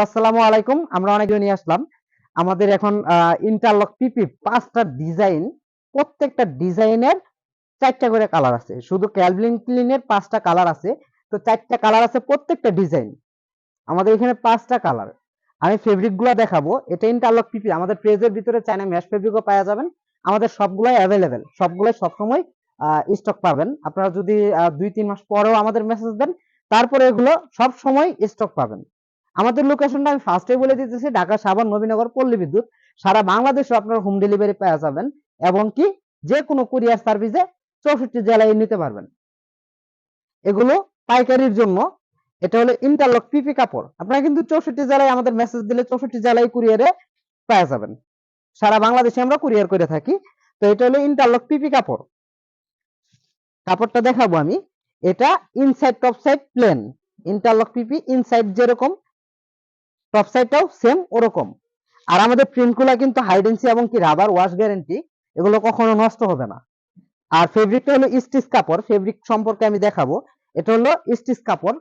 আসসালামু আলাইকুম। আমরা নিয়ে আসলাম। আমাদের এখন ইন্টারলক পিপি পাঁচটা ডিজাইন প্রত্যেকটা ডিজাইনের চারটা করে কালার আছে। শুধু ক্যালভিন ক্লিনের পাঁচটা কালার আছে। তো চারটা কালার আছে প্রত্যেকটা ডিজাইন আমাদের এখানে পাঁচটা কালার আমি ফেব্রিকগুলা দেখাবো। এটা ইন্টারলক পিপি আমাদের পেজের ভিতরে চাইনা ম্যাশ ফেব্রিকও পাওয়া যাবেন। আমাদের সবগুলাই অ্যাভেলেবেল সবগুলাই সবসময় স্টক পাবেন। আপনারা যদি দুই, তিন মাস পরেও আমাদের মেসেজ দেন, তারপরে এগুলো সব সময় স্টক পাবেন। আমাদের লোকেশনটা আমি ফার্স্টে বলে দিতেছি, ঢাকা, সাভার, নবীনগর, পল্লী বিদ্যুৎ। সারা বাংলাদেশে আপনারা হোম ডেলিভারি পেয়ে যাবেন, এবং কি যে কোনো কুরিয়ার সার্ভিসে চৌষট্টি জেলায় নিতে পারবেন। এগুলো পাইকারির জন্য। এটা হলো ইন্টারলক পিপি কাপড়। আপনারা কিন্তু চৌষট্টি জেলায় আমাদের মেসেজ দিলে চৌষট্টি জেলায় কুরিয়ারে পাওয়া যাবেন। সারা বাংলাদেশে আমরা কুরিয়ার করে থাকি। তো এটা হলো ইন্টারলক পিপি কাপড়। কাপড়টা দেখাবো আমি। এটা inside top side plain interlock PP inside যেরকম টপ সাইডটাও সেম ওরকম। আর আমাদের প্রিন্টগুলো কিন্তু হাইডেন্সি এবং কি রাবার ওয়াশ গ্যারেন্টি এগুলো কখনো নষ্ট হবে না। আর ফেব্রিকটা হলো স্টিচ কাপড় ফেব্রিক সম্পর্কে আমি দেখাবো। এটা হলো স্টিচ কাপড়।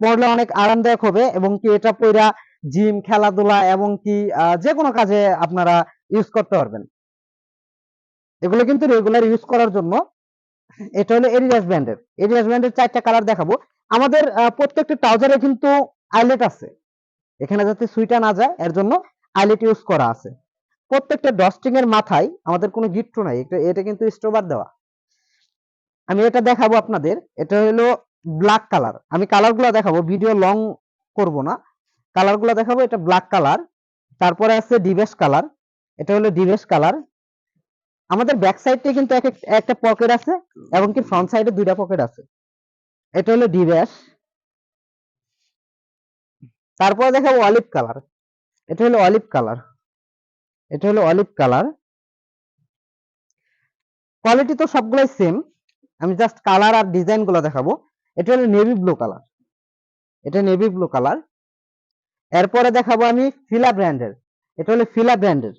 পরলে অনেক আরামদায়ক হবে এবং কি এটা পইরা জিম খেলাধুলা এবং কি যে কোনো কাজে আপনারা ইউজ করতে পারবেন। এগুলো কিন্তু রেগুলার ইউজ করার জন্য এটা হলো এডিডাস ব্র্যান্ডের এডিডাস ব্র্যান্ডের চারটা কালার দেখাবো। আমাদের প্রত্যেকটা ট্রাউজারে কিন্তু আইলেট আছে। এখানে যাতে সুইটা না যায়, এর জন্য আইলেট ইউজ করা আছে। প্রত্যেকটা ডস্টিং এর মাথায় আমাদের কোনো গিট্টু নাই, এটা কিন্তু স্টোবার দেওয়া। আমি এটা দেখাবো আপনাদের, এটা হলো ব্ল্যাক কালার আমি কালারগুলো দেখাবো ভিডিও লং করব না। কালারগুলো দেখাবো, এটা ব্ল্যাক কালার তারপরে আছে ডিবেস কালার এটা হলো ডিবেস কালার আমাদের ব্যাক সাইডে কিন্তু এক এক- একটা পকেট আছে, এবং কি ফ্রন্ট সাইডে দুইটা পকেট আছে। এটা হলো ডিবেস তারপরে দেখাবো অলিভ কালার এটা হলো অলিভ কালার এটা হলো অলিভ কালার কোয়ালিটি তো সবগুলাই সেম আমি জাস্ট কালার আর ডিজাইনগুলো দেখাবো। এটা হলো নেভি ব্লু কালার এটা নেভি ব্লু কালার এরপরে দেখাবো আমি ফিলা ব্র্যান্ডের এটা হলো ফিলা ব্র্যান্ডের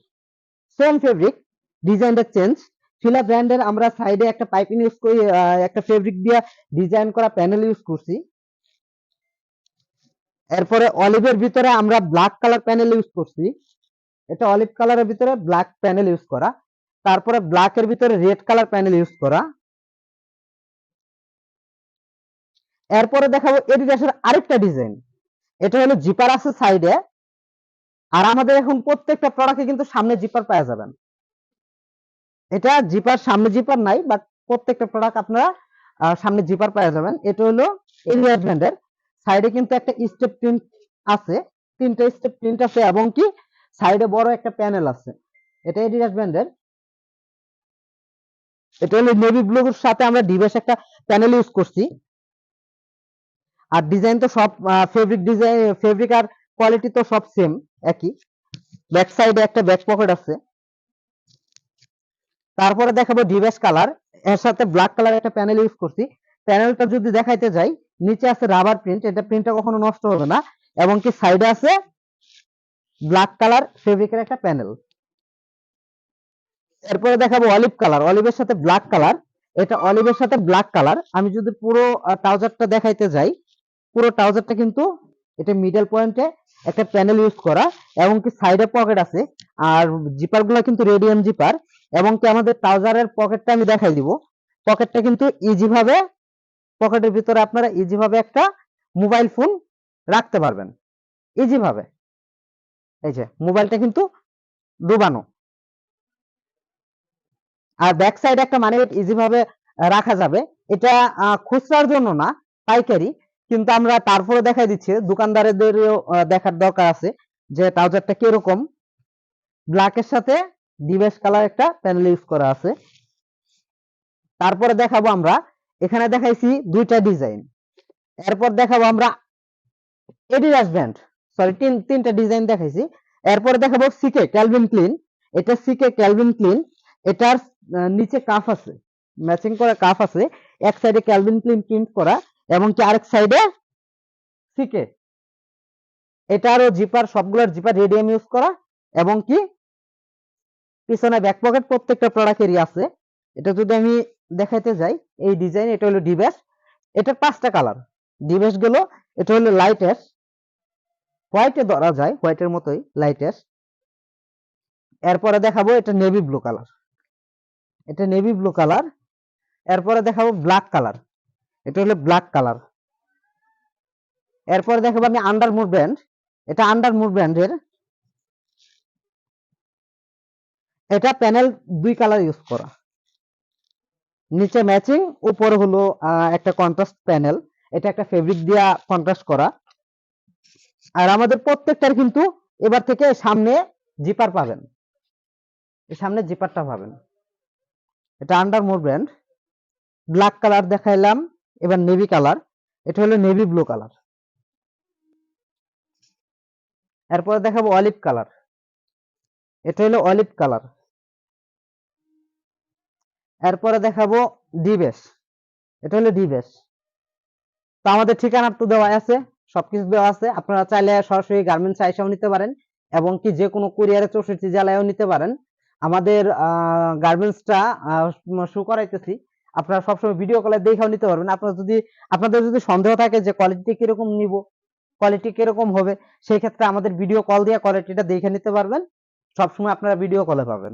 সেম ফেব্রিক ডিজাইনটা চেঞ্জ ফিলা ব্র্যান্ডের আমরা সাইডে একটা পাইপিং ইউজ করি একটা ফেব্রিক দিয়ে ডিজাইন করা প্যানেল ইউজ করছি। এরপরে অলিভের ভিতরে আমরা ব্ল্যাক কালার প্যানেল ইউজ করছি। এটা অলিভ কালারের ভিতরে ব্ল্যাক প্যানেল ইউজ করা। তারপরে ব্ল্যাক এর ভিতরে রেড কালার প্যানেল ইউজ করা। এরপরে দেখাবো এডিডাসের আরেকটা ডিজাইন এটা হলো জিপার আছে সাইডে আর আমাদের এখন প্রত্যেকটা প্রোডাক্টে কিন্তু সামনে জিপার পাওয়া যাবেন। এটা জিপার সামনে জিপার নাই বাট প্রত্যেকটা প্রোডাক্ট আপনারা সামনে জিপার পাওয়া যাবেন। এটা হলো এলিয়াস ব্র্যান্ডের সাইডে কিন্তু একটা স্টেপ প্রিন্ট আছে। তিনটা স্টেপ প্রিন্ট আছে এবং কি সাইডে বড় একটা প্যানেল আছে। এটা এডিডাস ব্র্যান্ডের এটা হলো নেভি ব্লুর সাথে আমরা ডিভাইস একটা প্যানেল ইউজ করছি। আর ডিজাইন তো সব ফেব্রিক ডিজাইন ফেব্রিক আর কোয়ালিটি তো সব সেম একই। ব্যাক সাইডে একটা ব্যাক পকেট আছে। তারপরে দেখাবো ডিভাইস কালারের সাথে ব্ল্যাক কালার একটা প্যানেল ইউজ করছি। প্যানেলটা যদি দেখাইতে যাই, নিচে আছে রাবার প্রিন্ট এটা প্রিন্টটা কখনো নষ্ট হবে না, এবং কি সাইডে আছে ব্ল্যাক কালার ফেব্রিকের একটা প্যানেল এরপরে দেখাবো অলিভ কালার অলিভের সাথে ব্ল্যাক কালার এটা অলিভের সাথে ব্ল্যাক কালার আমি যদি পুরো ট্রাউজারটা দেখাইতে যাই, পুরো ট্রাউজারটা কিন্তু এটা মিডল পয়েন্টে একটা প্যানেল ইউজ করা, এবং কি সাইডে পকেট আছে, আর জিপারগুলো কিন্তু রেডিয়াম জিপার এবং কি আমাদের ট্রাউজারের পকেটটা আমি দেখাই দিব পকেটটা কিন্তু ইজি ভাবে পকেটের ভিতরে আপনারা ইজি ভাবে একটা মোবাইল ফোন রাখতে পারবেন। ইজি ভাবে এই যে মোবাইলটা কিন্তু ডুবানো। আর ব্যাক সাইড একটা মানে ইজি ভাবে রাখা যাবে। এটা খুচরার জন্য না, পাইকারি। কিন্তু আমরা তারপরে দেখাই দিচ্ছি, দোকানদারদেরও দেখার দরকার আছে যে ট্রাউজারটা কীরকম। ব্ল্যাকের সাথে ডিভাইস কালার একটা প্যানেল ইউজ করা আছে। তারপরে দেখাবো আমরা এখানে দেখাইছি দুইটা ডিজাইন এরপর দেখাবো আমরা এডিডাস ব্র্যান্ড সরি তিন, তিনটা ডিজাইন দেখাইছি। এরপরে দেখাবো সিকে ক্যালভিন ক্লিন এটা সিকে ক্যালভিন ক্লিন এটার নিচে কাফ আছে। ম্যাচিং করা কাফ আছে। এক সাইডে ক্যালভিন ক্লিন প্রিন্ট করা এবং কি আরেক সাইডে সিকে এটারও জিপার সবগুলোর জিপার রেডিয়াম ইউজ করা এবং কি পিছনে ব্যাক পকেট প্রত্যেকটা প্রোডাক্টেরই আছে। এটা যদি আমি দেখাইতে যাই, এই ডিজাইন এটা হলো ডিবেস এটার পাঁচটা কালার ডিবেসগুলো, এটা হলো লাইট অ্যাশ হোয়াইটে ধরা যায় হোয়াইটের মতোই লাইটেস্ট এরপরে দেখাবো এটা নেভি ব্লু কালার এটা নেভি ব্লু কালার এরপরে দেখাবো ব্ল্যাক কালার এটা হলো ব্ল্যাক কালার এরপরে দেখাবো আমি আন্ডারমুর ব্র্যান্ড এটা আন্ডারমুর ব্র্যান্ডের এটা প্যানেল দুই কালার ইউজ করা। নিচে ম্যাচিং উপরে হলো একটা কন্ট্রাস্ট প্যানেল এটা একটা ফেব্রিক দিয়া কন্ট্রাস্ট করা। আর আমাদের প্রত্যেকটার কিন্তু এবার থেকে সামনে জিপার পাবেন। সামনে জিপারটা পাবেন। এটা আন্ডারমোর ব্র্যান্ড ব্ল্যাক কালার দেখাইলাম, এবার নেভি কালার এটা হলো নেভি ব্লু কালার এরপরে দেখাবো অলিভ কালার এটা হলো অলিভ কালার এরপরে দেখাবো ডিবেস এটা হলো ডিবেস তো আমাদের ঠিকানা তো দেওয়া আছে, সবকিছু দেওয়া আছে। আপনারা চাইলে সরাসরি গার্মেন্টস আইসাও নিতে পারেন এবং কি যে কোনো কুরিয়ারে চৌষট্টি জেলায়ও নিতে পারেন। আমাদের গার্মেন্টসটা শু করাইতেছি। আপনারা সবসময় ভিডিও কলে দেখেও নিতে পারবেন। আপনারা যদি, আপনাদের যদি সন্দেহ থাকে যে কোয়ালিটি কীরকম নিব, কোয়ালিটি কীরকম হবে, সেই ক্ষেত্রে আমাদের ভিডিও কল দিয়ে কোয়ালিটিটা দেখে নিতে পারবেন। সবসময় আপনারা ভিডিও কলে পাবেন।